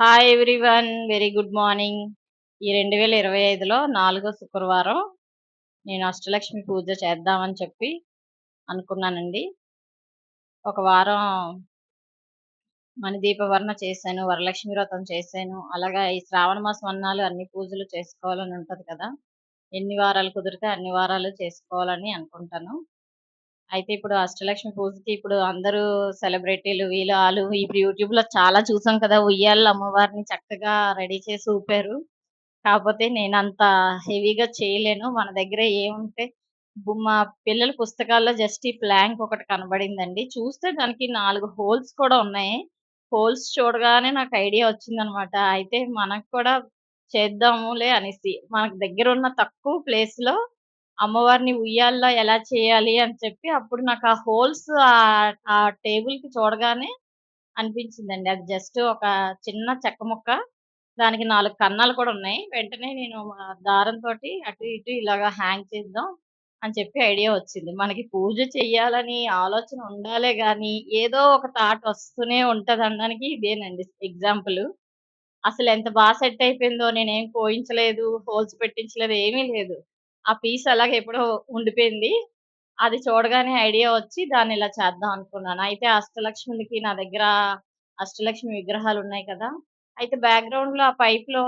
Hi everyone very good morning ఈ రెండు వేల ఇరవై ఐదులో నాలుగో శుక్రవారం నేను అష్టలక్ష్మి పూజ చేద్దామని చెప్పి అనుకున్నానండి. ఒక వారం మణిదీపవర్ణ చేశాను వరలక్ష్మి వ్రతం చేశాను. అలాగా ఈ శ్రావణ మాసం అన్నాలు అన్ని పూజలు చేసుకోవాలని ఉంటుంది కదా. ఎన్ని వారాలు కుదిరితే అన్ని వారాలు చేసుకోవాలని అనుకుంటాను. అయితే ఇప్పుడు అష్టలక్ష్మి పూజకి ఇప్పుడు అందరూ సెలబ్రిటీలు వీళ్ళు వాళ్ళు ఇప్పుడు యూట్యూబ్లో చాలా చూసాం కదా ఉయ్యాల అమ్మవారిని చక్కగా రెడీ చేసి ఊపారు. కాకపోతే నేను అంత హెవీగా చేయలేను. మన దగ్గర ఏముంటే మా పిల్లల పుస్తకాల్లో జస్ట్ ఈ ప్లాంక్ ఒకటి కనబడిందండి. చూస్తే దానికి నాలుగు హోల్స్ కూడా ఉన్నాయి. హోల్స్ చూడగానే నాకు ఐడియా వచ్చిందనమాట. అయితే మనకు కూడా చేద్దాములే అనేసి మనకు దగ్గర ఉన్న తక్కువ ప్లేస్లో అమ్మవారిని ఉయ్యాల్లో ఎలా చేయాలి అని చెప్పి అప్పుడు నాకు ఆ హోల్స్ ఆ టేబుల్కి చూడగానే అనిపించిందండి. అది జస్ట్ ఒక చిన్న చెక్క ముక్క దానికి నాలుగు కన్నాలు కూడా ఉన్నాయి. వెంటనే నేను దారంతో అటు ఇటు ఇలాగా హ్యాంగ్ చేద్దాం అని చెప్పి ఐడియా వచ్చింది. మనకి పూజ చెయ్యాలని ఆలోచన ఉండాలే గాని ఏదో ఒక థాట్ వస్తూనే ఉంటది అనడానికి ఇదేనండి ఎగ్జాంపుల్. అసలు ఎంత బాగా సెట్ అయిపోయిందో నేనేం పోయించలేదు హోల్స్ పెట్టించలేదు ఏమీ లేదు. ఆ పీస్ అలాగే ఎప్పుడో ఉండిపోయింది. అది చూడగానే ఐడియా వచ్చి దాన్ని ఇలా చేద్దాం అనుకున్నాను. అయితే అష్టలక్ష్మికి నా దగ్గర అష్టలక్ష్మి విగ్రహాలు ఉన్నాయి కదా అయితే బ్యాక్గ్రౌండ్లో ఆ పైప్లో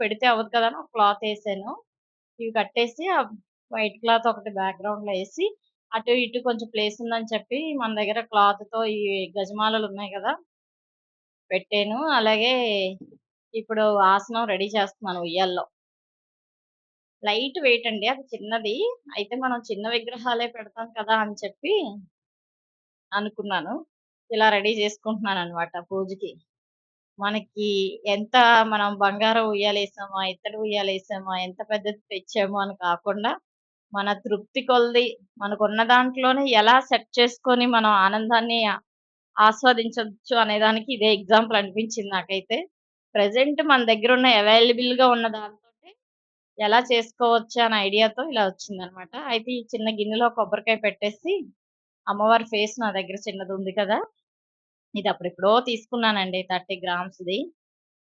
పెడితే అవ్వదు కదా అని ఒక క్లాత్ వేసాను. ఇవి కట్టేసి ఆ వైట్ క్లాత్ ఒకటి బ్యాక్గ్రౌండ్లో వేసి అటు ఇటు కొంచెం ప్లేస్ ఉందని చెప్పి మన దగ్గర క్లాత్తో ఈ గజమాలలు ఉన్నాయి కదా పెట్టాను. అలాగే ఇప్పుడు ఆసనం రెడీ చేస్తున్నాను ఉయ్యాల్లో. లైట్ వెయిట్ అండి. అది చిన్నది. అయితే మనం చిన్న విగ్రహాలే పెడతాం కదా అని చెప్పి అనుకున్నాను. ఇలా రెడీ చేసుకుంటున్నాను అనమాట పూజకి. మనకి ఎంత మనం బంగారం ఉయ్యాలేసామా ఇత్తడి ఉయ్యాలేసామా ఎంత పెద్దది తెచ్చామో అని కాకుండా మన తృప్తి కొలది మనకున్న దాంట్లోనే ఎలా సెట్ చేసుకొని మనం ఆనందాన్ని ఆస్వాదించవచ్చు అనే దానికి ఇదే ఎగ్జాంపుల్ అనిపించింది నాకైతే. ప్రజెంట్ మన దగ్గర ఉన్న అవైలబుల్గా ఉన్న దాంతో ఎలా చేసుకోవచ్చు అనే ఐడియాతో ఇలా వచ్చింది అనమాట అయితే ఈ చిన్న గిన్నెలో కొబ్బరికాయ పెట్టేసి అమ్మవారి ఫేస్ నా దగ్గర చిన్నది ఉంది కదా ఇది అప్పుడెప్పుడో తీసుకున్నానండి థర్టీ గ్రామ్స్ది.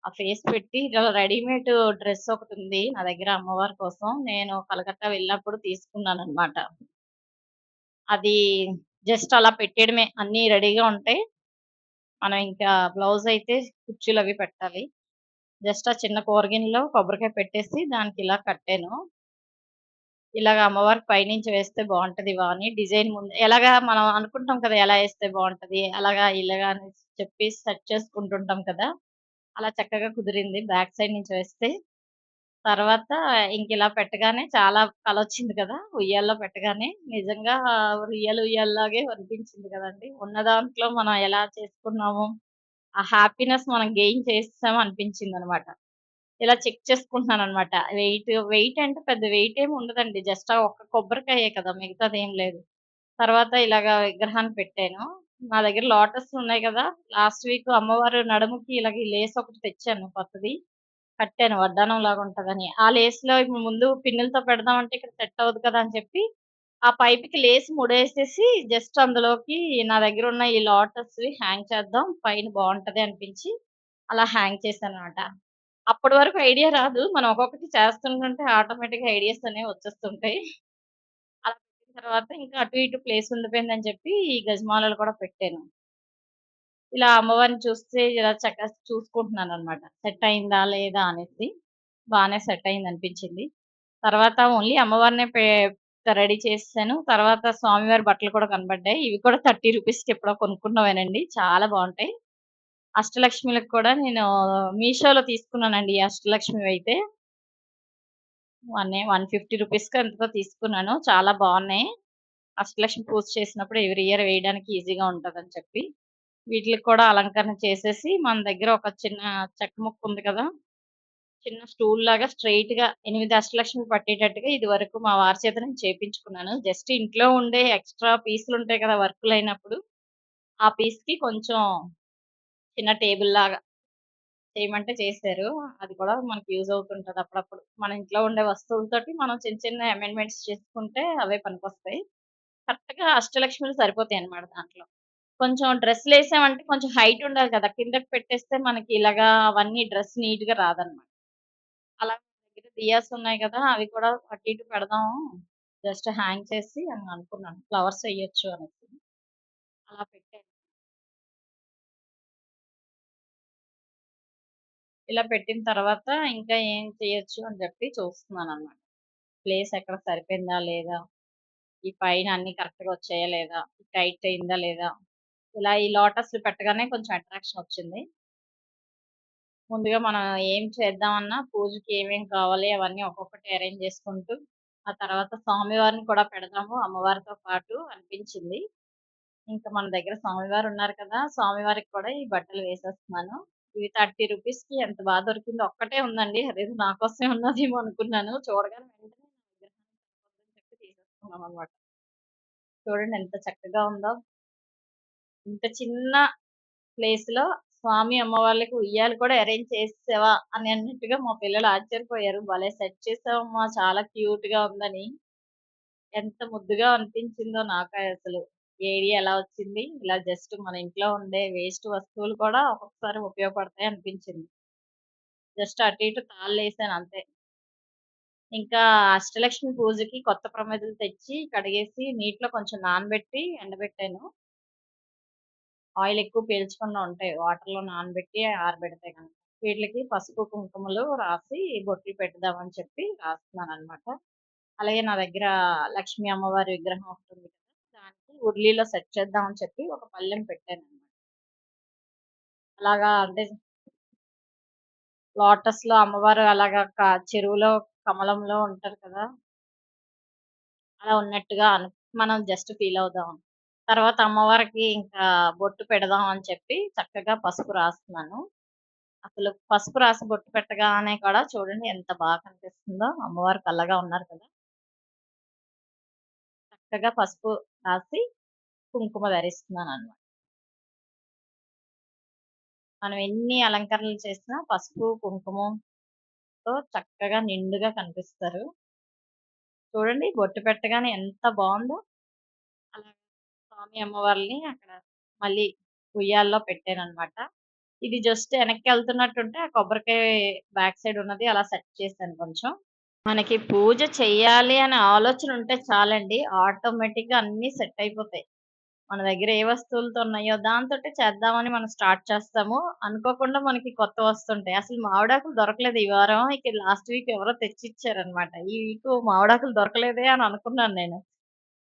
ఆ ఫేస్ పెట్టి ఇలా రెడీమేడ్ డ్రెస్ ఒకటి ఉంది నా దగ్గర అమ్మవారి కోసం. నేను కలకత్తా వెళ్ళినప్పుడు తీసుకున్నాను అనమాట అది జస్ట్ అలా పెట్టేయడమే. అన్ని రెడీగా ఉంటాయి మనం ఇంకా బ్లౌజ్ అయితే కుర్చీలు అవి పెట్టాలి. జస్ట్ ఆ చిన్న కూరగిన్నెలో కొబ్బరికాయ పెట్టేసి దానికి ఇలా కట్టాను. ఇలాగ అమ్మవారికి పైనుంచి వేస్తే బాగుంటది ఇవా అని డిజైన్ ముందు ఎలాగా మనం అనుకుంటాం కదా ఎలా వేస్తే బాగుంటది అలాగా ఇలాగా అని చెప్పి సెట్ చేసుకుంటుంటాం కదా. అలా చక్కగా కుదిరింది. బ్యాక్ సైడ్ నుంచి వేస్తే తర్వాత ఇంక ఇలా పెట్టగానే చాలా కల వచ్చింది కదా ఉయ్యాల్లో పెట్టగానే. నిజంగా ఉయ్యాలు ఉయ్యాల్లాగే అనిపించింది కదండి. ఉన్న దాంట్లో మనం ఎలా చేసుకున్నాము? ఆ హ్యాపీనెస్ మనం గెయిన్ చేస్తాం అనిపించింది అనమాట ఇలా చెక్ చేసుకుంటున్నాను అనమాట వెయిట్ వెయిట్ అంటే పెద్ద వెయిట్ ఏమి ఉండదండి. జస్ట్ ఒక్క కొబ్బరికాయే కదా మిగతాది ఏం లేదు. తర్వాత ఇలాగ విగ్రహాన్ని పెట్టాను. నా దగ్గర లోటస్ ఉన్నాయి కదా లాస్ట్ వీక్ అమ్మవారు నడుముకి ఇలాగ ఈ లేస్ ఒకటి తెచ్చాను కొత్తది. కట్టాను వడ్డానం లాగా ఉంటుందని. ఆ లేస్లో ఇప్పుడు ముందు పిన్నులతో పెడదామంటే ఇక్కడ సెట్ అవ్వదు కదా అని చెప్పి ఆ పైప్కి లేసి ముడేసేసి జస్ట్ అందులోకి నా దగ్గర ఉన్న ఈ లోటస్ హ్యాంగ్ చేద్దాం పైన బాగుంటది అనిపించి అలా హ్యాంగ్ చేశాను అనమాట అప్పటి వరకు ఐడియా రాదు. మనం ఒక్కొక్కటి చేస్తుంటుంటే ఆటోమేటిక్ ఐడియాస్ అనేవి వచ్చేస్తుంటాయి. అలా పెట్టిన తర్వాత ఇంకా అటు ఇటు ప్లేస్ ఉండిపోయిందని చెప్పి ఈ గజమాలలు కూడా పెట్టాను. ఇలా అమ్మవారిని చూస్తే ఇలా చక్కగా చూసుకుంటున్నాను అనమాట సెట్ అయిందా లేదా అనేసి బాగానే సెట్ అయింది అనిపించింది. తర్వాత ఓన్లీ అమ్మవారినే రెడీ చేసాను తర్వాత స్వామివారి బట్టలు కూడా కనబడ్డాయి. ఇవి కూడా థర్టీ రూపీస్కి ఎప్పుడో కొనుక్కున్నవేనండి. చాలా బాగుంటాయి. అష్టలక్ష్మిలకు కూడా నేను మీషోలో తీసుకున్నానండి ఈ అష్టలక్ష్మి అయితే. వన్ వన్ ఫిఫ్టీ రూపీస్కి ఎంతో తీసుకున్నాను. చాలా బాగున్నాయి. అష్టలక్ష్మి పూజ చేసినప్పుడు ఎవ్రీ ఇయర్ వేయడానికి ఈజీగా ఉంటుందని చెప్పి. వీటికి కూడా అలంకరణ చేసేసి మన దగ్గర ఒక చిన్న చెక్క ముక్క ఉంది కదా చిన్న స్టూల్ లాగా స్ట్రైట్గా ఎనిమిది అష్టలక్ష్మి పట్టేటట్టుగా ఇది వరకు మా వారి చేత నేను చేపించుకున్నాను. జస్ట్ ఇంట్లో ఉండే ఎక్స్ట్రా పీసులు ఉంటాయి కదా వర్కులు అయినప్పుడు. ఆ పీస్కి కొంచెం చిన్న టేబుల్ లాగా చేయమంటే చేశారు. అది కూడా మనకి యూజ్ అవుతుంటది అప్పుడప్పుడు. మన ఇంట్లో ఉండే వస్తువులతోటి మనం చిన్న చిన్న అమెండ్మెంట్స్ చేసుకుంటే అవే పనికొస్తాయి. కరెక్ట్గా అష్టలక్ష్మిలు సరిపోతాయి అన్నమాట దాంట్లో. కొంచెం డ్రెస్సులేసామంటే కొంచెం హైట్ ఉండాలి కదా! కిందకి పెట్టేస్తే మనకి ఇలాగా అవన్నీ డ్రెస్ నీట్గా రాదనమాట. అలా దగ్గర దియాస్ ఉన్నాయి కదా! అవి కూడా అటు ఇటు పెడదాము. జస్ట్ హ్యాంగ్ చేసి అని అనుకున్నాను. ఫ్లవర్స్ వేయొచ్చు అనేసి. అలా పెట్టాను. ఇలా పెట్టిన తర్వాత ఇంకా ఏం చేయొచ్చు అని చెప్పి చూస్తున్నాను అనమాట ప్లేస్ ఎక్కడ సరిపోయిందా లేదా? ఈ పైన అన్ని కరెక్ట్‌గా వచ్చాయా లేదా? టైట్ అయిందా లేదా? ఇలా ఈ లోటస్‌లు పెట్టగానే కొంచెం అట్రాక్షన్ వచ్చింది. ముందుగా మనం ఏం చేద్దామన్నా పూజకి ఏమేం కావాలి అవన్నీ ఒక్కొక్కటి అరేంజ్ చేసుకుంటూ, ఆ తర్వాత స్వామివారిని కూడా పెడదాము అమ్మవారితో పాటు అనిపించింది. ఇంకా మన దగ్గర స్వామివారు ఉన్నారు కదా! స్వామివారికి కూడా ఈ బట్టలు వేసేస్తున్నాను. ఇవి 30 రూపీస్‌కి ఎంత బాగా దొరికిందో ఒక్కటే ఉందండి. అదే నా కోసమే ఉన్నదేమో అనుకున్నాను. చూడగానే వెంటనే విగ్రహానికి సరిపోద్దని చూడండి ఎంత చక్కగా ఉందో. ఇంత చిన్న ప్లేస్‌లో స్వామి, అమ్మవార్లకి ఉయ్యాలు కూడా అరేంజ్ చేసేవా అని అన్నట్టుగా మా పిల్లలు ఆశ్చర్యపోయారు. భలే సెట్ చేసావమ్మా! చాలా క్యూట్గా ఉందని. ఎంత ముద్దుగా అనిపించిందో నాకే అసలు. ఏరియా ఎలా వచ్చింది? ఇలా జస్ట్ మన ఇంట్లో ఉండే వేస్ట్ వస్తువులు కూడా ఒక్కొక్కసారి ఉపయోగపడతాయి అనిపించింది. జస్ట్ అటు ఇటు తాళ్ళేసాను అంతే. ఇంకా అష్టలక్ష్మి పూజకి కొత్త ప్రమేదలు తెచ్చి, కడిగేసి నీటిలో కొంచెం నానబెట్టి ఎండబెట్టాను. ఆయిల్ ఎక్కువ పీల్చకుండా ఉంటాయి. వాటర్‌లో నానబెట్టి ఆరబెడితే కనుక వీటికి పసుపు, కుంకుమలు రాసి బొట్లు పెడదామని చెప్పి రాస్తున్నాను అనమాట అలాగే నా దగ్గర లక్ష్మీ అమ్మవారి విగ్రహం ఒకటి కదా! దానికి ఉర్లీలో సెట్ చేద్దామని చెప్పి ఒక పళ్ళెం పెట్టాననమాట. అలాగా అంటే లోటస్లో అమ్మవారు అలాగా చెరువులో కమలంలో ఉంటారు కదా! అలా ఉన్నట్టుగా మనం జస్ట్ ఫీల్ అవుదాం. తర్వాత అమ్మవారికి ఇంకా బొట్టు పెడదాం అని చెప్పి చక్కగా పసుపు రాస్తున్నాను. అసలు పసుపు రాసి బొట్టు పెట్టగానే కూడా చూడండి ఎంత బాగా కనిపిస్తుందో అమ్మవారు కల్లగా ఉన్నారు కదా! చక్కగా పసుపు రాసి కుంకుమ ధరిస్తున్నాను అనమాట మనం ఎన్ని అలంకరణలు చేసినా పసుపు, కుంకుమతో చక్కగా నిండుగా కనిపిస్తారు. చూడండి బొట్టు పెట్టగానే ఎంత బాగుందో స్వామి అమ్మవారిని అక్కడ మళ్ళీ ఉయ్యాల్లో పెట్టాననమాట. ఇది జస్ట్ ఎనక్కెళ్తున్నట్టుంటే ఆ కొబ్బరికాయ బ్యాక్ సైడ్ ఉన్నది అలా సెట్ చేశాను కొంచెం. మనకి పూజ చెయ్యాలి అనే ఆలోచన ఉంటే చాలండి. ఆటోమేటిక్‌గా అన్నీ సెట్ అయిపోతాయి. మన దగ్గర ఏ వస్తువులతో ఉన్నాయో దాంతోటే చేద్దామని మనం స్టార్ట్ చేస్తాము. అనుకోకుండా మనకి కొత్తవొస్తుంటాయి. అసలు మావిడాకులు దొరకలేదు ఈ వారం. ఇక లాస్ట్ వీక్ ఎవరో తెచ్చిచ్చారనమాట. ఈ వీకు మావిడాకులు దొరకలేదే అని అనుకున్నాను నేను.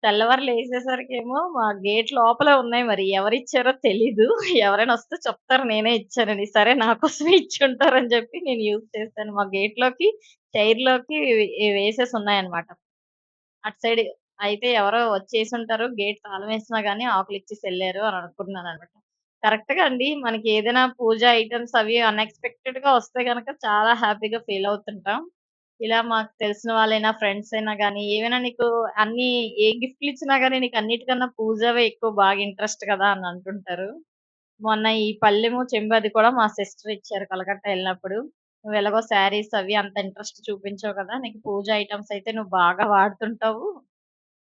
తెల్లవారులు వేసేసరికి ఏమో మా గేట్ లోపలే ఉన్నాయి మరి. ఎవరిచ్చారో తెలీదు. ఎవరైనా వస్తే చెప్తారు నేనే ఇచ్చానని. సరే నా కోసమే ఇచ్చుంటారని చెప్పి నేను యూజ్ చేస్తాను మా గేట్లోకి చైర్లోకి వేసేసి ఉన్నాయన్నమాట అటు సైడ్ అయితే ఎవరో వచ్చేసి ఉంటారు గేట్ తాళం వేసినా గానీ ఆకులు ఇచ్చేసి వెళ్ళారు అని అనుకుంటున్నాను అన్నమాట కరెక్ట్గా అండి మనకి ఏదైనా పూజ ఐటమ్స్ అవి అన్ఎక్స్పెక్టెడ్గా వస్తే గనక చాలా హ్యాపీగా ఫీల్ అవుతుంటాం. ఇలా మాకు తెలిసిన వాళ్ళైనా, ఫ్రెండ్స్ అయినా కానీ ఏవైనా నీకు అన్ని ఏ గిఫ్ట్‌లు ఇచ్చినా కానీ నీకు అన్నిటికన్నా పూజవే ఎక్కువ బాగా ఇంట్రెస్ట్ కదా! అని అంటుంటారు. మొన్న ఈ పళ్ళెము, చెంబు అది కూడా మా సిస్టర్ ఇచ్చారు కలకత్తా ఎళ్ళినప్పుడు. "నువ్వు ఎలాగో శారీస్ అవి అంత ఇంట్రెస్ట్ చూపించవు కదా! నీకు పూజ ఐటెమ్స్ అయితే నువ్వు బాగా వాడుతుంటావు"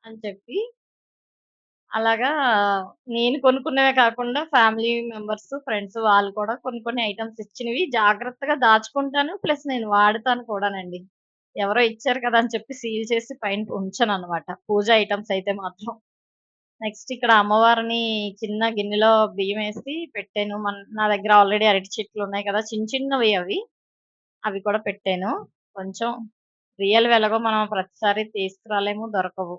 అని చెప్పి అలాగా నేను కొనుక్కున్నవే కాకుండా ఫ్యామిలీ మెంబర్స్, ఫ్రెండ్స్ వాళ్ళు కూడా కొన్ని కొన్ని ఐటెమ్స్ ఇచ్చినవి జాగ్రత్తగా దాచుకుంటాను. ప్లస్ నేను వాడతాను కూడానండి. ఎవరో ఇచ్చారు కదా! అని చెప్పి సీల్ చేసి పైన ఉంచననమాట. పూజ ఐటమ్స్ అయితే మాత్రం. నెక్స్ట్ ఇక్కడ అమ్మవారిని చిన్న గిన్నెలో బియ్యం వేసి పెట్టాను. మన నా దగ్గర ఆల్రెడీ అరటి చెట్లు ఉన్నాయి కదా! చిన్న చిన్నవి అవి. అవి కూడా పెట్టాను. కొంచెం రియల్ వెలగో మనం ప్రతిసారి తీసుకురాలేము, దొరకవు.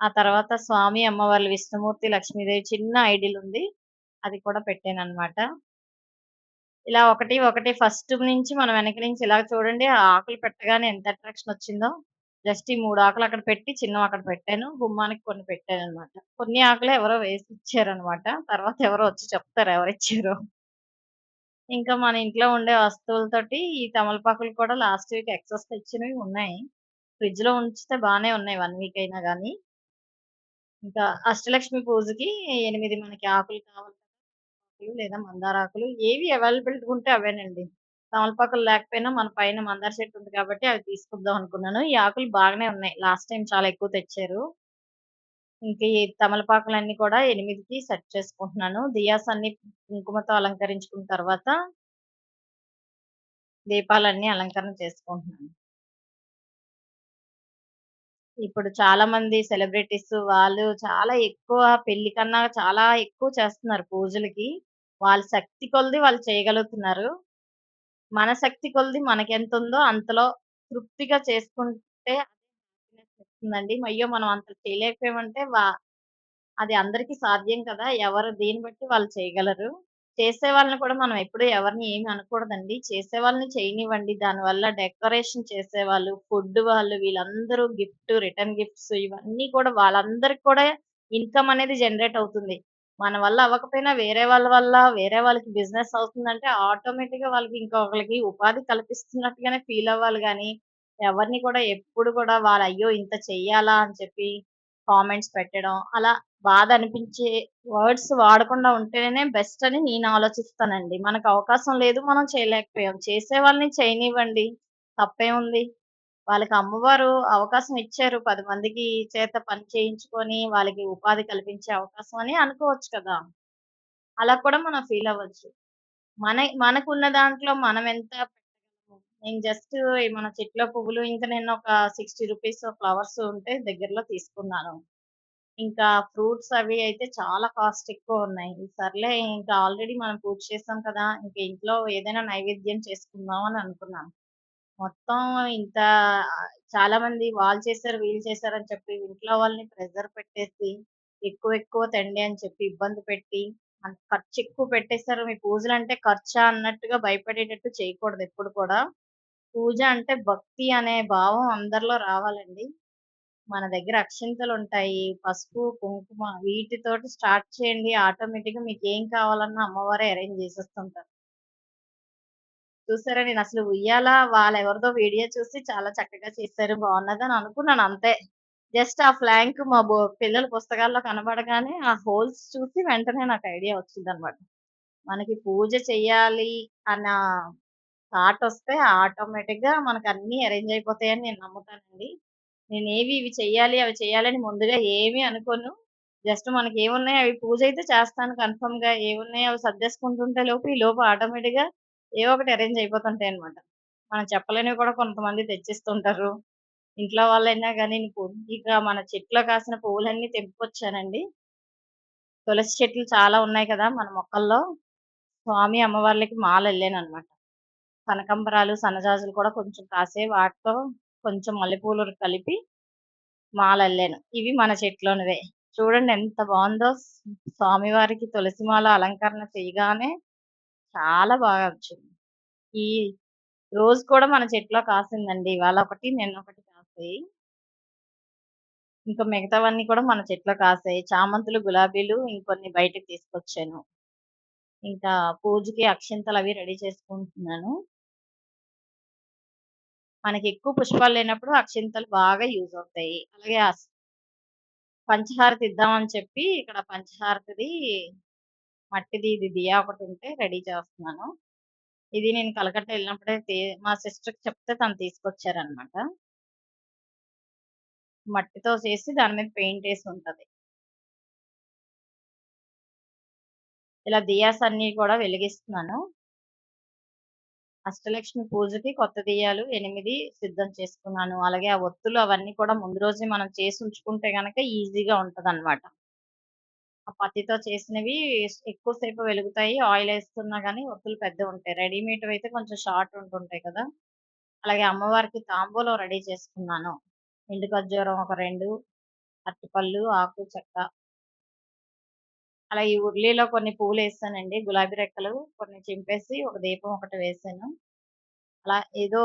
ఆ తర్వాత స్వామి, అమ్మవార్లు విష్ణుమూర్తి, లక్ష్మీదేవి చిన్న ఐడిల్ ఉంది. అది కూడా పెట్టాను అనమాట ఇలా ఒకటి, ఒకటి ఫస్ట్ నుంచి మనం వెనక నుంచి ఇలా చూడండి ఆ ఆకులు పెట్టగానే ఎంత అట్రాక్షన్ వచ్చిందో. జస్ట్ ఈ మూడు ఆకులు అక్కడ పెట్టి చిన్నవి అక్కడ పెట్టాను. గుమ్మానికి కొన్ని పెట్టాను అనమాట కొన్ని ఆకులు ఎవరో వేసి ఇచ్చారనమాట. తర్వాత ఎవరో వచ్చి చెప్తారు ఎవరిచ్చారో. ఇంకా మన ఇంట్లో ఉండే వస్తువులతోటి ఈ తమలపాకులు కూడా లాస్ట్ వీక్ ఎక్సెస్ తెచ్చినవి ఉన్నాయి. ఫ్రిడ్జ్లో ఉంచితే బాగానే ఉన్నాయి వన్ వీక్ అయినా కానీ ఇంకా అష్టలక్ష్మి పూజకి ఎనిమిది మనకి ఆకులు కావాలి. ఆకులు లేదా మందారాకులు ఏవి అవైలబిలిటీ ఉంటే అవేనండి. తమలపాకులు లేకపోయినా మన పైన మందార చెట్టు ఉంది కాబట్టి అవి తీసుకుందాం అనుకున్నాను. ఈ ఆకులు బాగానే ఉన్నాయి. లాస్ట్ టైం చాలా ఎక్కువ తెచ్చారు. ఇంక ఈ తమలపాకులన్నీ కూడా ఎనిమిదికి సెట్ చేసుకుంటున్నాను. దియాస్ అన్ని కుంకుమతో అలంకరించుకున్న తర్వాత దీపాలన్నీ అలంకరణ చేసుకుంటున్నాను. ఇప్పుడు చాలా మంది సెలబ్రిటీస్ వాళ్ళు చాలా ఎక్కువ పెళ్ళి కన్నా చాలా ఎక్కువ చేస్తున్నారు పూజలకి. వాళ్ళ శక్తి కొలది వాళ్ళు చేయగలుగుతున్నారు. మన శక్తి కొలది మనకెంతుందో అంతలో తృప్తిగా చేసుకుంటే వస్తుందండి. అయ్యో! మనం అంత చేయలేకపోయామంటే వా అది అందరికీ సాధ్యం కదా! ఎవరు దీన్ని బట్టి వాళ్ళు చేయగలరు. చేసే వాళ్ళని కూడా మనం ఎప్పుడు ఎవరిని ఏమి అనకూడదండి. చేసే వాళ్ళని చేయనివ్వండి. దానివల్ల డెకరేషన్ చేసేవాళ్ళు, ఫుడ్ వాళ్ళు వీళ్ళందరూ గిఫ్ట్, రిటర్న్ గిఫ్ట్స్ ఇవన్నీ కూడా వాళ్ళందరికి కూడా ఇన్‌కమ్ అనేది జనరేట్ అవుతుంది. మన వల్ల అవ్వకపోయినా వేరే వాళ్ళ వల్ల వేరే వాళ్ళకి బిజినెస్ అవుతుందంటే ఆటోమేటిక్‌గా వాళ్ళకి ఇంకొకరికి ఉపాధి కల్పిస్తున్నట్టుగానే ఫీల్ అవ్వాలి కానీ ఎవరిని కూడా ఎప్పుడు కూడా వాళ్ళు అయ్యో! ఇంత చెయ్యాలా అని చెప్పి కామెంట్స్ పెట్టడం, అలా బాధ అనిపించే వర్డ్స్ వాడకుండా ఉంటేనే బెస్ట్ అని నేను ఆలోచిస్తానండి. మనకు అవకాశం లేదు, మనం చేయలేకపోయాం. చేసే వాళ్ళని చేయనివ్వండి. తప్పేముంది? వాళ్ళకి అమ్మవారు అవకాశం ఇచ్చారు. పది మందికి చేత పని చేయించుకొని, వాళ్ళకి ఉపాధి కల్పించే అవకాశం అని అనుకోవచ్చు కదా! అలా కూడా మనం ఫీల్ అవ్వచ్చు. మన మనకున్న దాంట్లో మనం ఎంత నేను జస్ట్ మన చెట్లో పువ్వులు ఇంకా నేను ఒక సిక్స్టీ రూపీస్ ఫ్లవర్స్ ఉంటే దగ్గరలో తీసుకున్నాను. ఇంకా ఫ్రూట్స్ అవి అయితే చాలా కాస్ట్ ఎక్కువ ఉన్నాయి సర్లే ఇంకా ఆల్రెడీ మనం పూజ చేస్తాం కదా! ఇంకా ఇంట్లో ఏదైనా నైవేద్యం చేసుకుందాం అని అనుకున్నాను. మొత్తం ఇంత చాలా మంది వాళ్ళు చేశారు, వీళ్ళు చేశారని చెప్పి ఇంట్లో వాళ్ళని ప్రెషర్ పెట్టేసి, ఎక్కువ ఎక్కువ తెండి అని చెప్పి ఇబ్బంది పెట్టి, అంత ఖర్చు ఎక్కువ పెట్టేసారు. మీ పూజలంటే ఖర్చా అన్నట్టుగా భయపడేటట్టు చేయకూడదు ఎప్పుడు కూడా. పూజ అంటే భక్తి అనే భావం అందరిలో రావాలండి. మన దగ్గర అక్షింతలుంటాయి, పసుపు, కుంకుమ వీటితోటి స్టార్ట్ చేయండి. ఆటోమేటిక్‌గా మీకేం కావాలన్నా అమ్మవారే అరేంజ్ చేసేస్తుంటారు. చూసారా అసలు ఉయ్యాల వాళ్ళెవరిదో వీడియో చూసి చాలా చక్కగా చేశారు. బావున్నదని అనుకున్నాను అంతే. జస్ట్ ఆ ఫ్లాంక్ మా బో పిల్లల పుస్తకాల్లో కనబడగానే ఆ హోల్స్ చూసి వెంటనే నాకు ఐడియా వచ్చిందనమాట. మనకి పూజ చెయ్యాలి అన్న తాట్ వస్తే ఆటోమేటిక్గా మనకు అన్ని అరేంజ్ అయిపోతాయని నేను నమ్ముతానండి. నేను ఏవి ఇవి చెయ్యాలి, అవి చెయ్యాలని ముందుగా ఏమీ అనుకోను. జస్ట్ మనకి ఏమున్నాయి అవి పూజ అయితే చేస్తాను కన్ఫర్మ్గా ఏమున్నాయి అవి సర్దేసుకుంటుంటే లోపు ఈ లోపు ఆటోమేటిక్గా ఏవో ఒకటి అరేంజ్ అయిపోతుంటాయి అనమాట మనం చెప్పలేనివి కూడా కొంతమంది తెచ్చిస్తుంటారు. ఇంట్లో వాళ్ళైనా కానీ ఇక మన చెట్లో కాసిన పువ్వులన్నీ తెంపుకొచ్చానండి. తులసి చెట్లు చాలా ఉన్నాయి కదా! మన మొక్కల్లో. స్వామి, అమ్మవార్లకి మాలల్లాననమాట. కనకంబరాలు, సన్నజాజులు కూడా కొంచెం కాసే వాటితో కొంచెం మల్లెపూలు కలిపి మాల వెళ్ళాను ఇవి మన చెట్లోనివే. చూడండి ఎంత బాగుందో స్వామివారికి తులసి మాల అలంకరణ చేయగానే చాలా బాగా వచ్చింది. ఈ రోజ్ కూడా మన చెట్లో కాసిందండి. ఇవాళ ఒకటి, నిన్న ఒకటి కాసాయి. ఇంకా మిగతావన్నీ కూడా మన చెట్లో కాసాయి. చామంతులు, గులాబీలు ఇంకొన్ని బయటకు తీసుకొచ్చాను. ఇంకా పూజకి అక్షింతలవి రెడీ చేసుకుంటున్నాను. మనకి ఎక్కువ పుష్పాలు లేనప్పుడు అక్షింతలు బాగా యూజ్ అవుతాయి. అలాగే పంచహారతి ఇద్దామని చెప్పి ఇక్కడ పంచహారతిది మట్టిది ఇది దియా ఉంటే రెడీ చేస్తున్నాను. ఇది నేను కలకట్ట వెళ్ళినప్పుడే మా సిస్టర్‌కి చెప్తే తను తీసుకొచ్చారనమాట. మట్టితో చేసి దాని మీద పెయింట్ వేసి ఉంటుంది ఇలా దియాస్ అన్నీ కూడా వెలిగిస్తున్నాను. అష్టలక్ష్మి పూజకి కొత్త దియ్యాలు ఎనిమిది సిద్ధం చేసుకున్నాను. అలాగే ఆ ఒత్తులు అవన్నీ కూడా ముందు రోజే మనం చేసి ఉంచుకుంటే కనుక ఈజీగా ఉంటదనమాట. ఆ పత్తితో చేసినవి ఎక్కువ సేపు వెలుగుతాయి. ఆయిలేస్తున్నా కానీ ఒత్తులు రెడీమేడ్ అయితే కొంచెం షార్ట్ ఉంటుంటాయి కదా! అలాగే అమ్మవారికి తాంబూలం రెడీ చేసుకున్నాను. ఎండు ఖర్జూరం ఒక రెండు అరటిపళ్ళు, ఆకు, చెక్క. అలా ఈ ఉర్లీలో కొన్ని పూలు వేసానండి గులాబీ రెక్కలు కొన్ని చింపేసి ఒక దీపం ఒకటి వేసాను అలా ఏదో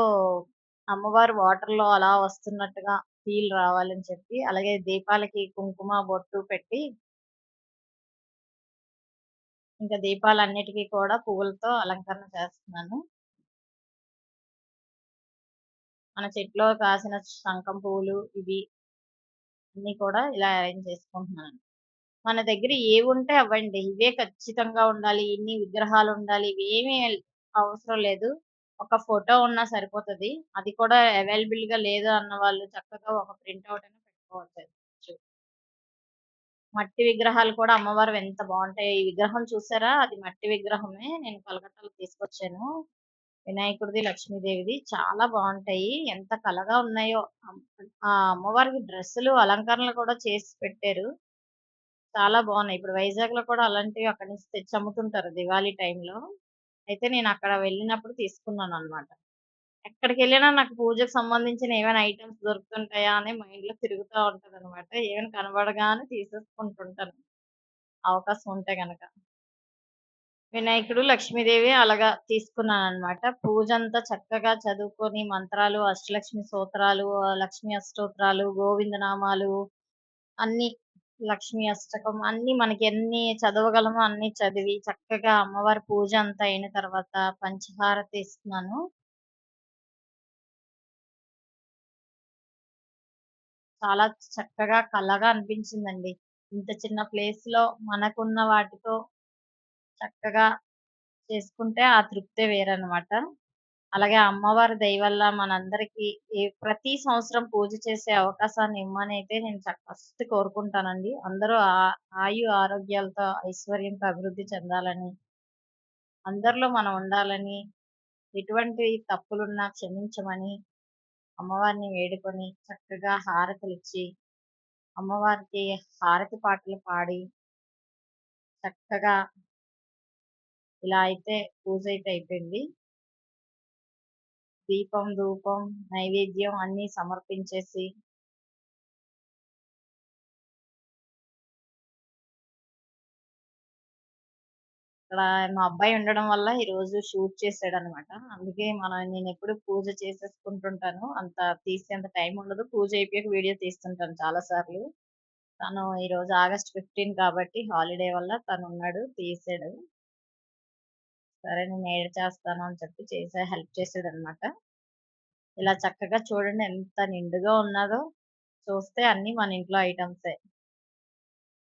అమ్మవారు వాటర్‌లో అలా వస్తున్నట్టుగా ఫీల్ రావాలని చెప్పి, అలాగే దీపాలకి కుంకుమ, బొట్టు పెట్టి ఇంకా దీపాలన్నిటికీ కూడా పువ్వులతో అలంకరణ చేస్తున్నాను. మన చెట్లో కాసిన శంఖం పువ్వులు ఇవి అన్నీ కూడా ఇలా అరేంజ్ చేసుకుంటున్నాను. మన దగ్గర ఏవుంటే అవ్వండి. ఇవే ఖచ్చితంగా ఉండాలి. ఇన్ని విగ్రహాలుండాలి. ఇవేమీ అవసరం లేదు. ఒక ఫోటో ఉన్నా సరిపోతది. అది కూడా అవైలబుల్‌గా లేదు అన్న వాళ్ళు చక్కగా ఒక ప్రింట్ అయినా పెట్టుకోవచ్చు. మట్టి విగ్రహాలు కూడా అమ్మవారు ఎంత బాగుంటాయి. ఈ విగ్రహం చూసారా? అది మట్టి విగ్రహమే. నేను కలకత్తాలో తీసుకొచ్చాను. వినాయకుడిది లక్ష్మీదేవిది చాలా బాగుంటాయి. ఎంత కలగా ఉన్నాయో. ఆ అమ్మవారికి డ్రెస్సులు అలంకరణలు కూడా చేసి పెట్టారు. చాలా బాగున్నాయి. ఇప్పుడు వైజాగ్లో కూడా అలాంటివి అక్కడి నుంచి తెచ్చి అమ్ముతుంటారు దివాళీ టైంలో. అయితే నేను అక్కడ వెళ్ళినప్పుడు తీసుకున్నాను అన్నమాట ఎక్కడికి వెళ్ళినా నాకు పూజకు సంబంధించిన ఏమైనా ఐటమ్స్ దొరుకుతుంటాయా అని మైండ్లో తిరుగుతూ ఉంటది అనమాట ఏమైనా కనబడగానే తీసేసుకుంటుంటాను. అవకాశం ఉంటే గనక. వినాయకుడు లక్ష్మీదేవి అలాగా తీసుకున్నాను అనమాట పూజ అంతా చక్కగా చదువుకొని మంత్రాలు అష్టలక్ష్మి స్తోత్రాలు లక్ష్మీ అష్టోత్రాలు గోవిందనామాలు అన్ని లక్ష్మీ అష్టకం అన్ని మనకి ఎన్ని చదవగలమో అన్ని చదివి చక్కగా అమ్మవారి పూజ అంతా అయిన తర్వాత పంచహారతి ఇస్తున్నాను చాలా చక్కగా కళగా అనిపించిందండి. ఇంత చిన్న ప్లేస్లో మనకున్న వాటితో చక్కగా చేసుకుంటే ఆ తృప్తే వేరనమాట అలాగే అమ్మవారి దయ వల్ల మనందరికీ ప్రతి సంవత్సరం పూజ చేసే అవకాశాన్ని ఇమ్మని అయితే నేను ఫస్ట్ కోరుకుంటానండి. అందరూ ఆ- ఆయు ఆరోగ్యాలతో ఐశ్వర్యంతో అభివృద్ధి చెందాలని అందరిలో మనం ఉండాలని ఎటువంటి తప్పులున్నా క్షమించమని అమ్మవారిని వేడుకొని చక్కగా హారతులు ఇచ్చి అమ్మవారికి హారతి పాటలు పాడి చక్కగా ఇలా అయితే పూజ అయితే అయిపోయింది. దీపం ధూపం నైవేద్యం అన్ని సమర్పించేసి ఇక్కడ మా అబ్బాయి ఉండడం వల్ల ఈ రోజు షూట్ చేసాడు అనమాట అందుకే మనం నేను ఎప్పుడు పూజ చేసేసుకుంటుంటాను. అంత తీసేంత టైం ఉండదు. పూజ అయిపోయాక వీడియో తీస్తుంటాను చాలా సార్లు. తను ఈరోజు ఆగస్ట్ ఫిఫ్టీన్ కాబట్టి హాలిడే వల్ల తను ఉన్నాడు తీసాడు. సరే నేను ఏడ్ చేస్తాను అని చెప్పి చేసే హెల్ప్ చేసాడు అనమాట ఇలా చక్కగా చూడండి ఎంత నిండుగా ఉన్నదో. చూస్తే అన్ని మన ఇంట్లో ఐటమ్సే.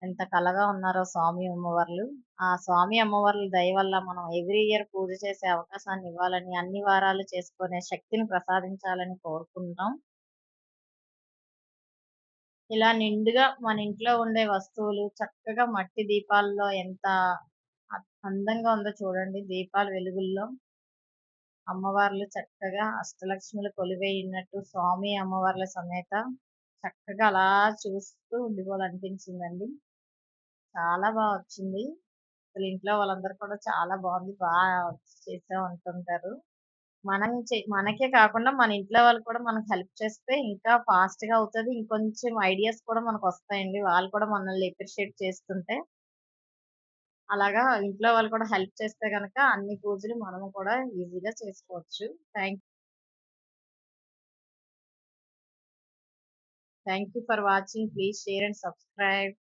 ఎంత కలగా ఉన్నారో స్వామి అమ్మవార్లు. ఆ స్వామి అమ్మవార్ల దయ వల్ల మనం ఎవ్రీ ఇయర్ పూజ చేసే అవకాశాన్ని ఇవ్వాలని అన్ని వారాలు చేసుకునే శక్తిని ప్రసాదించాలని కోరుకుంటాం ఇలా నిండుగా మన ఇంట్లో ఉండే వస్తువులు చక్కగా మట్టి దీపాల్లో ఎంత అందంగా ఉందో చూడండి దీపాల వెలుగుల్లో. అమ్మవార్లు చక్కగా అష్టలక్ష్ములు కొలువైనట్టు స్వామి అమ్మవార్ల సమేత చక్కగా అలా చూస్తూ ఉండిపోవాలనిపించిందండి. చాలా బాగా వచ్చింది. అసలు ఇంట్లో వాళ్ళందరూ కూడా చాలా బాగుంది. బాగా చేసావు అంటుంటారు మనం చే- మనకే కాకుండా మన ఇంట్లో వాళ్ళు కూడా మనకు హెల్ప్ చేస్తే ఇంకా ఫాస్ట్గా అవుతుంది. ఇంకొంచెం ఐడియాస్ కూడా మనకు వస్తాయండి. వాళ్ళు కూడా మనల్ని అప్రిషియేట్ చేస్తుంటే. అలాగా ఇంట్లో వాళ్ళు కూడా హెల్ప్ చేస్తే గనక అన్ని పూజలు మనము కూడా ఈజీగా చేసుకోవచ్చు. Thank thank you for watching. Please share and subscribe.